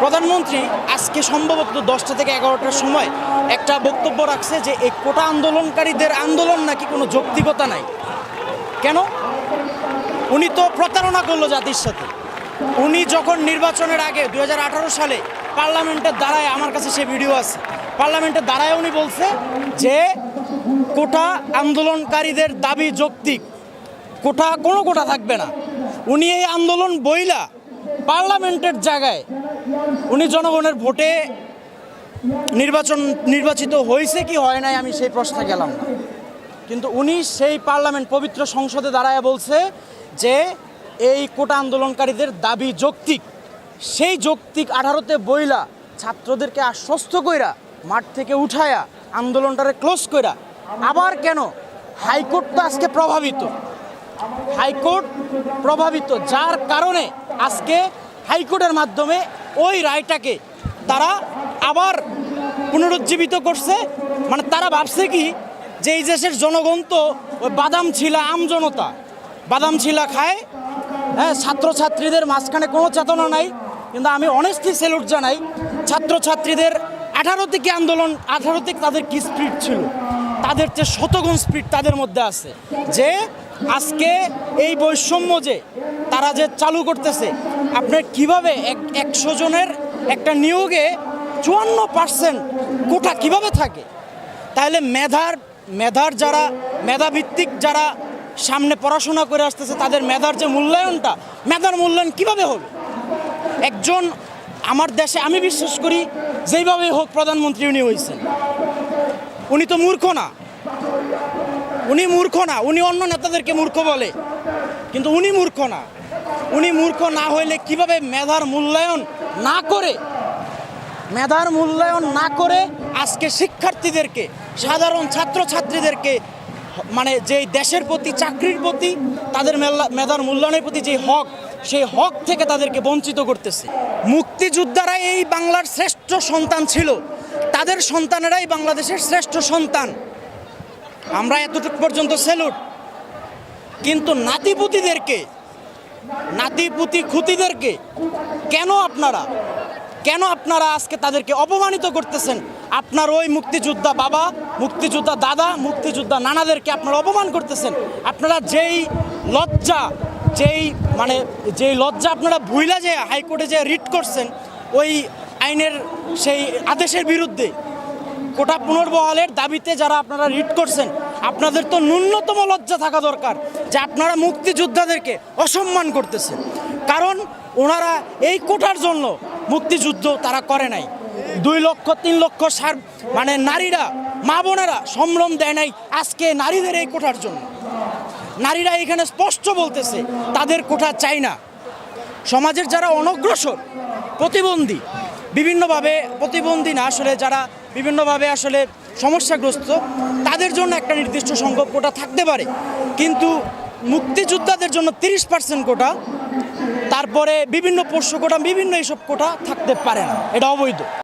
প্রধানমন্ত্রী আজকে সম্ভবত দশটা থেকে এগারোটার সময় একটা বক্তব্য রাখছে যে এই কোটা আন্দোলনকারীদের আন্দোলন নাকি কোনো যৌক্তিকতা নাই। কেন? উনি তো প্রতারণা করল জাতির সাথে। উনি যখন নির্বাচনের আগে দু হাজার আঠারো সালে পার্লামেন্টের দ্বারায়, আমার কাছে সে ভিডিও আছে, পার্লামেন্টের দ্বারায় উনি বলছে যে কোটা আন্দোলনকারীদের দাবি যৌক্তিক। কোটা, কোনো কোটা থাকবে না। উনি এই আন্দোলন বইলা পার্লামেন্টের জায়গায় উনি জনগণের ভোটে নির্বাচন নির্বাচিত হয়েছে কি হয় নাই আমি সেই প্রশ্নে গেলাম না। কিন্তু উনি সেই পার্লামেন্ট পবিত্র সংসদে দাঁড়ায় বলছে যে এই কোটা আন্দোলনকারীদের দাবি যৌক্তিক। সেই যৌক্তিক আঠারোতে বইলা ছাত্রদেরকে আশ্বস্ত কইরা, মাঠ থেকে উঠায়া আন্দোলনটারে ক্লোজ কইরা, আবার কেন? হাইকোর্ট তো আজকে প্রভাবিত। হাইকোর্ট প্রভাবিত যার কারণে আজকে হাইকোর্টের মাধ্যমে ওই রায়টাকে তারা আবার পুনরুজ্জীবিত করছে। মানে তারা ভাবছে কি যে এই দেশের জনগণ তো ওই বাদাম ছিলা আম জনতা। বাদাম ছিলা খায়। হ্যাঁ ছাত্রছাত্রীদের মাঝখানে কোনো চেতনা নাই। কিন্তু আমি অনেস্টলি সেলুট জানাই, ছাত্রছাত্রীদের আঠারো থেকে আন্দোলন, আঠারো থেকে তাদের কি স্পিড ছিল? তাদের যে শতগুণ স্পিড তাদের মধ্যে আছে। যে আজকে এই বৈষম্য যে তারা যে চালু করতেছে আপনার কীভাবে এক, একশো জনের একটা নিয়োগে চুয়ান্ন পার্সেন্ট কোটা কীভাবে থাকে? তাহলে মেধার মেধার যারা, মেধাভিত্তিক যারা সামনে পড়াশোনা করে আসতেছে, তাদের মেধার যে মূল্যায়নটা, মেধার মূল্যায়ন কীভাবে হবে? একজন আমার দেশে, আমি বিশ্বাস করি যেইভাবে হোক প্রধানমন্ত্রী উনি হয়েছেন উনি তো মূর্খ না। উনি মূর্খ না, উনি অন্য নেতাদেরকে মূর্খ বলে। কিন্তু উনি মূর্খ না। উনি মূর্খ না হইলে কীভাবে মেধার মূল্যায়ন না করে? মেধার মূল্যায়ন না করে আজকে শিক্ষার্থীদেরকে, সাধারণ ছাত্রছাত্রীদেরকে মানে যে দেশের প্রতি, চাকরির প্রতি, তাদের মেধার মূল্যায়নের প্রতি যে হক, সেই হক থেকে তাদেরকে বঞ্চিত করতেছে। মুক্তিযোদ্ধারা এই বাংলার শ্রেষ্ঠ সন্তান ছিল। তাদের সন্তানেরাই বাংলাদেশের শ্রেষ্ঠ সন্তান। আমরা এতটুকু পর্যন্ত সেলুট কিন্তু নাতিপুতিদেরকে, নাতিপুতি খুতিদেরকে কেন আপনারা কেন আপনারা আজকে তাদেরকে অপমানিত করতেছেন? আপনার ওই মুক্তিযোদ্ধা বাবা, মুক্তিযোদ্ধা দাদা, মুক্তিযোদ্ধা নানাদেরকে আপনারা অপমান করতেছেন। আপনারা যেই লজ্জা, যেই মানে যেই লজ্জা আপনারা ভুইলা যে হাইকোর্টে যে রিট করছেন, ওই আইনের সেই আদেশের বিরুদ্ধে কোটা পুনর্বহালের দাবিতে যারা আপনারা রিট করছেন, আপনাদের তো ন্যূনতম লজ্জা থাকা দরকার যে আপনারা মুক্তিযোদ্ধাদেরকে অসম্মান করতেছেন। কারণ ওনারা এই কোটার জন্য মুক্তিযুদ্ধ তারা করে নাই। দুই লক্ষ, তিন লক্ষ সার মানে নারীরা, মা বোনেরা সম্ভ্রম দেয় নাই আজকে নারীদের এই কোটার জন্য। নারীরা এখানে স্পষ্ট বলতেছে, তাদের কোঠা চাই না। সমাজের যারা অনগ্রসর, প্রতিবন্ধী বিভিন্নভাবে প্রতিবন্ধী না আসলে যারা বিভিন্নভাবে আসলে সমস্যাগ্রস্ত, তাদের জন্য একটা নির্দিষ্ট সংখ্যক কোটা থাকতে পারে। কিন্তু মুক্তিযোদ্ধাদের জন্য তিরিশ পার্সেন্ট কোটা, তারপরে বিভিন্ন পোষ্য কোটা, বিভিন্ন এইসব কোটা থাকতে পারে না। এটা অবৈধ।